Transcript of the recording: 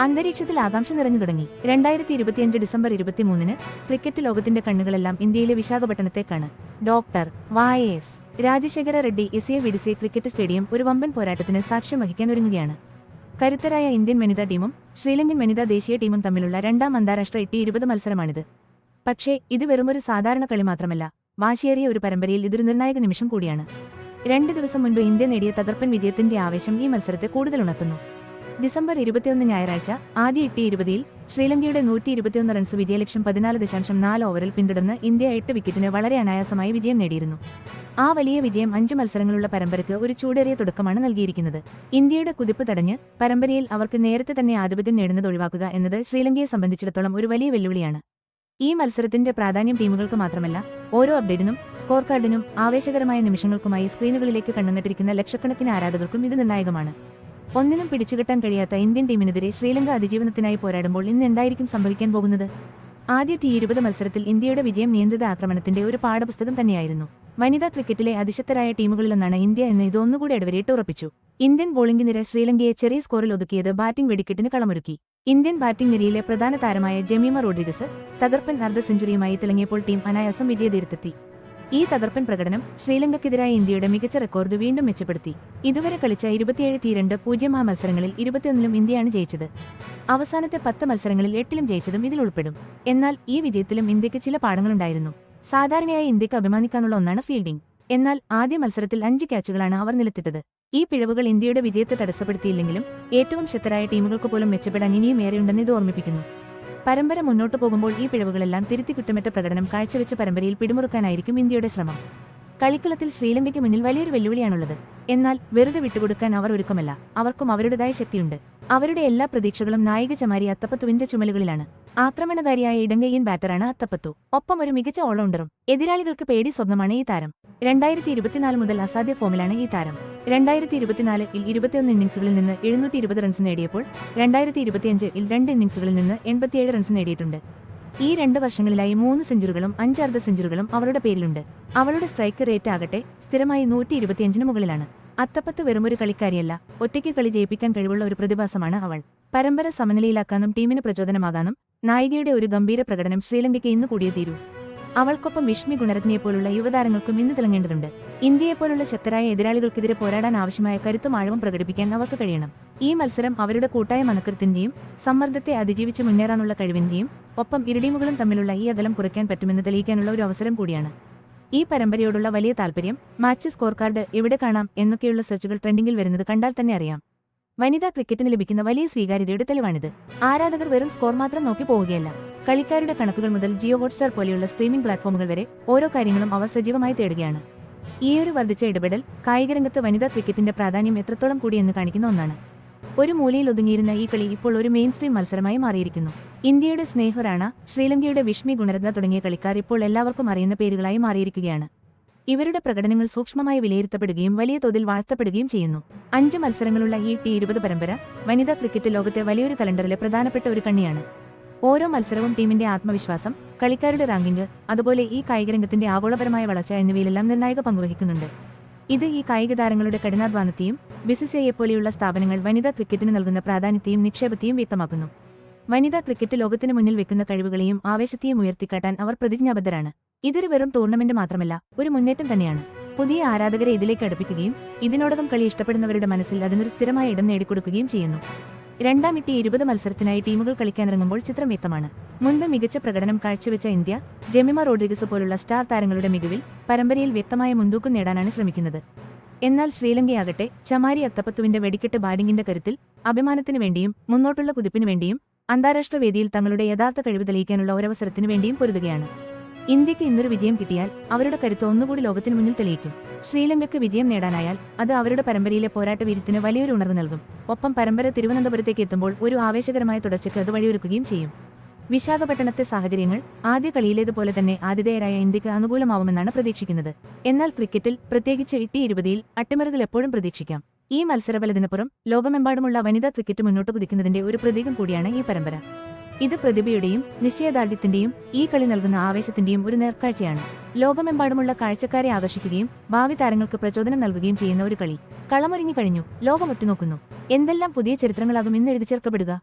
അന്തരീക്ഷത്തിൽ ആകാംക്ഷ നിറഞ്ഞു തുടങ്ങി. രണ്ടായിരത്തി ഇരുപത്തിയഞ്ച് ഡിസംബർ ഇരുപത്തിമൂന്നിന് ക്രിക്കറ്റ് ലോകത്തിന്റെ കണ്ണുകളെല്ലാം ഇന്ത്യയിലെ വിശാഖപട്ടണത്തേക്കാണ്. Doctor Y S Rajasekhara Reddy S A വിഡിസെ ക്രിക്കറ്റ് സ്റ്റേഡിയം ഒരു വമ്പൻ പോരാട്ടത്തിന് സാക്ഷ്യം വഹിക്കാൻ ഒരുങ്ങുകയാണ്. കരുത്തരായ ഇന്ത്യൻ വനിതാ ടീമും ശ്രീലങ്കൻ വനിതാ ദേശീയ ടീമും തമ്മിലുള്ള രണ്ടാം അന്താരാഷ്ട്ര എട്ടി ഇരുപത് മത്സരമാണിത്. പക്ഷേ ഇത് വെറുമൊരു സാധാരണ കളി മാത്രമല്ല വാശിയേറിയ ഒരു പരമ്പരയിൽ ഇതൊരു നിർണായക നിമിഷം കൂടിയാണ്. രണ്ട് ദിവസം മുൻപ് ഇന്ത്യ നേടിയ തകർപ്പൻ വിജയത്തിന്റെ ആവേശം ഈ മത്സരത്തെ കൂടുതൽ ഉണർത്തുന്നു. ഡിസംബർ ഇരുപത്തിയൊന്ന് ഞായറാഴ്ച ആദ്യ എട്ട് ഇരുപതിൽ ശ്രീലങ്കയുടെ നൂറ്റി ഇരുപത്തിയൊന്ന് റൺസ് വിജയലക്ഷ്യം പതിനാല് ദശാംശം നാല് ഓവറിൽ പിന്തുടർന്ന് ഇന്ത്യ എട്ട് വിക്കറ്റിന് വളരെ അനായാസമായി വിജയം നേടിയിരുന്നു. ആ വലിയ വിജയം അഞ്ച് മത്സരങ്ങളുള്ള പരമ്പരയ്ക്ക് ഒരു ചൂടേറിയ തുടക്കമാണ് നൽകിയിരിക്കുന്നത്. ഇന്ത്യയുടെ കുതിപ്പ് തടഞ്ഞ് പരമ്പരയിൽ അവർക്ക് നേരത്തെ തന്നെ ആധിപത്യം നേടുന്നത് ഒഴിവാക്കുക എന്നത് ശ്രീലങ്കയെ സംബന്ധിച്ചിടത്തോളം ഒരു വലിയ വെല്ലുവിളിയാണ്. ഈ മത്സരത്തിന്റെ പ്രാധാന്യം ടീമുകൾക്ക് മാത്രമല്ല ഓരോ അപ്ഡേറ്റിനും സ്കോർ കാർഡിനും ആവേശകരമായ നിമിഷങ്ങൾക്കുമായി സ്ക്രീനുകളിലേക്ക് കണ്ണുനട്ടിരിക്കുന്ന ലക്ഷക്കണക്കിന് ആരാധകർക്കും ഇത് നിർണായകമാണ്. ഒന്നിനും പിടിച്ചുകെട്ടാൻ കഴിയാത്ത ഇന്ത്യൻ ടീമിനെതിരെ ശ്രീലങ്ക അതിജീവനത്തിനായി പോരാടുമ്പോൾ ഇന്ന് എന്തായിരിക്കും സംഭവിക്കാൻ പോകുന്നത്? ആദ്യ ടി ഇരുപത് മത്സരത്തിൽ ഇന്ത്യയുടെ വിജയം നിയന്ത്രിത ആക്രമണത്തിന്റെ ഒരു പാഠപുസ്തകം തന്നെയായിരുന്നു. വനിതാ ക്രിക്കറ്റിലെ അതിശക്തരായ ടീമുകളിലൊന്നാണ് ഇന്ത്യ എന്ന് ഇത് ഒന്നുകൂടി ഉറപ്പിച്ചു. ഇന്ത്യൻ ബോളിംഗ് നിര ശ്രീലങ്കയെ ചെറിയ സ്കോറിൽ ഒതുക്കിയത് ബാറ്റിംഗ് വെടിക്കെട്ടിന് കളമൊരുക്കി. ഇന്ത്യൻ ബാറ്റിംഗ് നിരയിലെ പ്രധാന താരമായ ജമീമ റോഡ്രിഗസ് തകർപ്പൻ അർദ്ധ സെഞ്ചുറിയുമായി തിളങ്ങിയപ്പോൾ ടീം അനായാസം വിജയതീരത്തെത്തി. ഈ തകർപ്പൻ പ്രകടനം ശ്രീലങ്കയ്ക്കെതിരായ ഇന്ത്യയുടെ മികച്ച റെക്കോർഡ് വീണ്ടും മെച്ചപ്പെടുത്തി. ഇതുവരെ കളിച്ച ഇരുപത്തിയേഴ് ടി രണ്ട് പൂജ്യം ആ മത്സരങ്ങളിൽ ഇരുപത്തിയൊന്നിലും ഇന്ത്യയാണ് ജയിച്ചത്. അവസാനത്തെ പത്ത് മത്സരങ്ങളിൽ എട്ടിലും ജയിച്ചതും ഇതിൽ ഉൾപ്പെടും. എന്നാൽ ഈ വിജയത്തിലും ഇന്ത്യയ്ക്ക് ചില പാഠങ്ങളുണ്ടായിരുന്നു. സാധാരണയായി ഇന്ത്യയ്ക്ക് അഭിമാനിക്കാനുള്ള ഒന്നാണ് ഫീൽഡിംഗ് എന്നാൽ ആദ്യ മത്സരത്തിൽ അഞ്ച് ക്യാച്ചുകളാണ് അവർ നിലത്തിട്ടത്. ഈ പിഴവുകൾ ഇന്ത്യയുടെ വിജയത്തെ തടസ്സപ്പെടുത്തിയില്ലെങ്കിലും ഏറ്റവും ശക്തരായ ടീമുകൾക്ക് പോലും മെച്ചപ്പെടാൻ ഇനിയും ഏറെയുണ്ടെന്ന് ഇത് ഓർമ്മിപ്പിക്കുന്നു. പരമ്പര മുന്നോട്ടു പോകുമ്പോൾ ഈ പിഴവുകളെല്ലാം തിരുത്തി കുറ്റമറ്റ പ്രകടനം കാഴ്ചവെച്ച പരമ്പരയിൽ പിടിമുറുക്കാനായിരിക്കും ഇന്ത്യയുടെ ശ്രമം. കളിക്കളത്തിൽ ശ്രീലങ്കയ്ക്ക് മുന്നിൽ വലിയൊരു വെല്ലുവിളിയാണുള്ളത്. എന്നാൽ വെറുതെ വിട്ടുകൊടുക്കാൻ അവർ ഒരുക്കമല്ല. അവർക്കും അവരുടേതായ ശക്തിയുണ്ട്. അവരുടെ എല്ലാ പ്രതീക്ഷകളും നായിക ചമാരി അത്തപ്പത്തുവിന്റെ ചുമലുകളിലാണ്. ആക്രമണകാരിയായ ഇടങ്കയ്യൻ ബാറ്ററാണ് അത്തപ്പത്തു. ഒപ്പം ഒരു മികച്ച ഓൾറൗണ്ടറും എതിരാളികൾക്ക് പേടി സ്വപ്നമാണ് ഈ താരം. രണ്ടായിരത്തി ഇരുപത്തിനാല് മുതൽ അസാധ്യ ഫോമിലാണ് ഈ താരം. രണ്ടായിരത്തി ഇരുപത്തിനാലിൽ ഇരുപത്തിയൊന്ന് ഇന്നിംഗ്സുകളിൽ നിന്ന് എഴുന്നൂറ്റി ഇരുപത് റൺസ് നേടിയപ്പോൾ രണ്ടായിരത്തി ഇരുപത്തിയഞ്ചിൽ രണ്ട് ഇന്നിംഗ്സുകളിൽ നിന്ന് എൺപത്തിയേഴ് റൺസ് നേടിയിട്ടുണ്ട്. ഈ രണ്ട് വർഷങ്ങളിലായി മൂന്ന് സെഞ്ചുറികളും അഞ്ച് അർദ്ധ സെഞ്ചുറികളും അവളുടെ പേരിലുണ്ട്. അവളുടെ സ്ട്രൈക്ക് റേറ്റ് ആകട്ടെ സ്ഥിരമായി നൂറ്റി ഇരുപത്തിയഞ്ചിന് മുകളിലാണ്. അത്തപ്പത്ത് വെറുമൊരു കളിക്കാരിയല്ല. ഒറ്റയ്ക്ക് കളി ജയിപ്പിക്കാൻ കഴിവുള്ള ഒരു പ്രതിഭാസമാണ് അവൾ. പരമ്പര സമനിലയിലാക്കാനും ടീമിന് പ്രചോദനമാകാനും നായികയുടെ ഒരു ഗംഭീര പ്രകടനം ശ്രീലങ്കയ്ക്ക് ഇന്ന് കൂടിയേ തീരൂ. അവൾക്കൊപ്പം വിഷ്മി ഗുണരത്നയെപ്പോലുള്ള യുവതാരങ്ങൾക്കും ഇന്ന് തിളങ്ങേണ്ടതുണ്ട്. ഇന്ത്യയെപ്പോലുള്ള ശക്തരായ എതിരാളികൾക്കെതിരെ പോരാടാൻ ആവശ്യമായ കരുത്തും ആഴവും പ്രകടിപ്പിക്കാൻ അവർക്ക് കഴിയണം. ഈ മത്സരം അവരുടെ കൂട്ടായ മനക്കരുത്തിന്റെയും സമ്മർദ്ദത്തെ അതിജീവിച്ച് മുന്നേറാനുള്ള കഴിവിന്റെയും ഒപ്പം ഇരുടീമുകളും തമ്മിലുള്ള ഈ അകലം കുറയ്ക്കാൻ പറ്റുമെന്ന് തെളിയിക്കാനുള്ള ഒരു അവസരം കൂടിയാണ്. ഈ പരമ്പരയോടുള്ള വലിയ താല്പര്യം മാച്ച് സ്കോർ കാർഡ് എവിടെ കാണാം എന്നൊക്കെയുള്ള സെർച്ചുകൾ ട്രെൻഡിംഗിൽ വരുന്നത് കണ്ടാൽ തന്നെ അറിയാം. വനിതാ ക്രിക്കറ്റിന് ലഭിക്കുന്ന വലിയ സ്വീകാര്യതയുടെ തെളിവാണിത്. ആരാധകർ വെറും സ്കോർ മാത്രം നോക്കി പോവുകയല്ല. കളിക്കാരുടെ കണക്കുകൾ മുതൽ ജിയോ ഹോട്ട്സ്റ്റാർ പോലെയുള്ള സ്ട്രീമിംഗ് പ്ലാറ്റ്ഫോമുകൾ വരെ ഓരോ കാര്യങ്ങളും അവർ സജീവമായി തേടുകയാണ്. ഈയൊരു വർദ്ധിച്ച ഇടപെടൽ കായികരംഗത്ത് വനിതാ ക്രിക്കറ്റിന്റെ പ്രാധാന്യം എത്രത്തോളം കൂടിയെന്ന് കാണിക്കുന്ന ഒന്നാണ്. ഒരു മൂലയിൽ ഒതുങ്ങിയിരുന്ന ഈ കളി ഇപ്പോൾ ഒരു മെയിൻ സ്ട്രീം മത്സരമായി മാറിയിരിക്കുന്നു. ഇന്ത്യയുടെ സ്നേഹറാണ ശ്രീലങ്കയുടെ വിഷ്മി ഗുണരത്ന തുടങ്ങിയ കളിക്കാർ ഇപ്പോൾ എല്ലാവർക്കും അറിയുന്ന പേരുകളായി മാറിയിരിക്കുകയാണ്. ഇവരുടെ പ്രകടനങ്ങൾ സൂക്ഷ്മമായി വിലയിരുത്തപ്പെടുകയും വലിയ തോതിൽ വാഴ്ത്തപ്പെടുകയും ചെയ്യുന്നു. അഞ്ച് മത്സരങ്ങളുള്ള ഈ ടി ഇരുപത് പരമ്പര വനിതാ ക്രിക്കറ്റ് ലോകത്തെ വലിയൊരു കലണ്ടറിലെ പ്രധാനപ്പെട്ട ഒരു കണ്ണിയാണ്. ഓരോ മത്സരവും ടീമിന്റെ ആത്മവിശ്വാസം കളിക്കാരുടെ റാങ്കിംഗ് അതുപോലെ ഈ കായികരംഗത്തിന്റെ ആഗോളപരമായ വളർച്ച എന്നിവയിലെല്ലാം നിർണായക പങ്കുവഹിക്കുന്നുണ്ട് ഇത് ഈ കായിക താരങ്ങളുടെ കഠിനാധ്വാനത്തെയും ബിസിസിഐയെ പോലെയുള്ള സ്ഥാപനങ്ങൾ വനിതാ ക്രിക്കറ്റിന് നൽകുന്ന പ്രാധാന്യത്തെയും നിക്ഷേപത്തെയും വ്യക്തമാക്കുന്നു. വനിതാ ക്രിക്കറ്റ് ലോകത്തിന് മുന്നിൽ വെക്കുന്ന കഴിവുകളെയും ആവേശത്തെയും ഉയർത്തിക്കാട്ടാൻ അവർ പ്രതിജ്ഞാബദ്ധരാണ്. ഇതൊരു വെറും ടൂർണമെന്റ് മാത്രമല്ല ഒരു മുന്നേറ്റം തന്നെയാണ്. പുതിയ ആരാധകരെ ഇതിലേക്ക് അടുപ്പിക്കുകയും ഇതിനോടകം കളി ഇഷ്ടപ്പെടുന്നവരുടെ മനസ്സിൽ അതിനൊരു സ്ഥിരമായ ഇടം നേടിക്കൊടുക്കുകയും ചെയ്യുന്നു. രണ്ടാം ഇട്ടി ഇരുപത് മത്സരത്തിനായി ടീമുകൾ കളിക്കാനിറങ്ങുമ്പോൾ ചിത്രം വ്യക്തമാണ്. മുൻപ് മികച്ച പ്രകടനം കാഴ്ചവെച്ച ഇന്ത്യ ജെമിമ റോഡ്രിഗസ് പോലുള്ള സ്റ്റാർ താരങ്ങളുടെ മികവിൽ പരമ്പരയിൽ വ്യക്തമായ മുൻതൂക്കം നേടാനാണ് ശ്രമിക്കുന്നത്. എന്നാൽ ശ്രീലങ്കയാകട്ടെ ചമാരി അത്തപ്പത്തുവിന്റെ വെടിക്കെട്ട് ബാറ്റിംഗിന്റെ കരുത്തിൽ അഭിമാനത്തിനു വേണ്ടിയും മുന്നോട്ടുള്ള കുതിപ്പിനു വേണ്ടിയും അന്താരാഷ്ട്ര വേദിയിൽ തങ്ങളുടെ യഥാർത്ഥ കഴിവ് തെളിയിക്കാനുള്ള ഒരവസരത്തിനു വേണ്ടിയും പൊരുതുകയാണ്. ഇന്ത്യയ്ക്ക് ഇന്നൊരു വിജയം കിട്ടിയാൽ അവരുടെ കരുത്ത് ഒന്നുകൂടി ലോകത്തിന് മുന്നിൽ തെളിയിക്കും. ശ്രീലങ്കയ്ക്ക് വിജയം നേടാനായാൽ അത് അവരുടെ പരമ്പരയിലെ പോരാട്ട വീര്യത്തിന് വലിയൊരു ഉണർവ് നൽകും. ഒപ്പം പരമ്പര തിരുവനന്തപുരത്തേക്ക് എത്തുമ്പോൾ ഒരു ആവേശകരമായ തുടർച്ചയ്ക്ക് അത് വഴിയൊരുക്കുകയും ചെയ്യും. വിശാഖപട്ടണത്തെ സാഹചര്യങ്ങൾ ആദ്യ കളിയിലേതുപോലെ തന്നെ ആതിഥേയരായ ഇന്ത്യയ്ക്ക് അനുകൂലമാവുമെന്നാണ് പ്രതീക്ഷിക്കുന്നത്. എന്നാൽ ക്രിക്കറ്റിൽ പ്രത്യേകിച്ച് ഇട്ടി ഇരുപതിയിൽ അട്ടിമറികൾ എപ്പോഴും പ്രതീക്ഷിക്കാം. ഈ മത്സരബലത്തിനപ്പുറം ലോകമെമ്പാടുമുള്ള വനിതാ ക്രിക്കറ്റ് മുന്നോട്ട് കുതിക്കുന്നതിന്റെ ഒരു പ്രതീകം കൂടിയാണ് ഈ പരമ്പര. ഇത് പ്രതിഭയുടെയും നിശ്ചയദാർഢ്യത്തിന്റെയും ഈ കളി നൽകുന്ന ആവേശത്തിന്റെയും ഒരു നേർക്കാഴ്ചയാണ്. ലോകമെമ്പാടുമുള്ള കാഴ്ചക്കാരെ ആകർഷിക്കുകയും ഭാവി താരങ്ങൾക്ക് പ്രചോദനം നൽകുകയും ചെയ്യുന്ന ഒരു കളി. കളമൊരുങ്ങി കഴിഞ്ഞു. ലോകം ഒറ്റുനോക്കുന്നു എന്തെല്ലാം പുതിയ ചരിത്രങ്ങളാകും ഇന്ന് എഴുതി ചേർക്കപ്പെടുക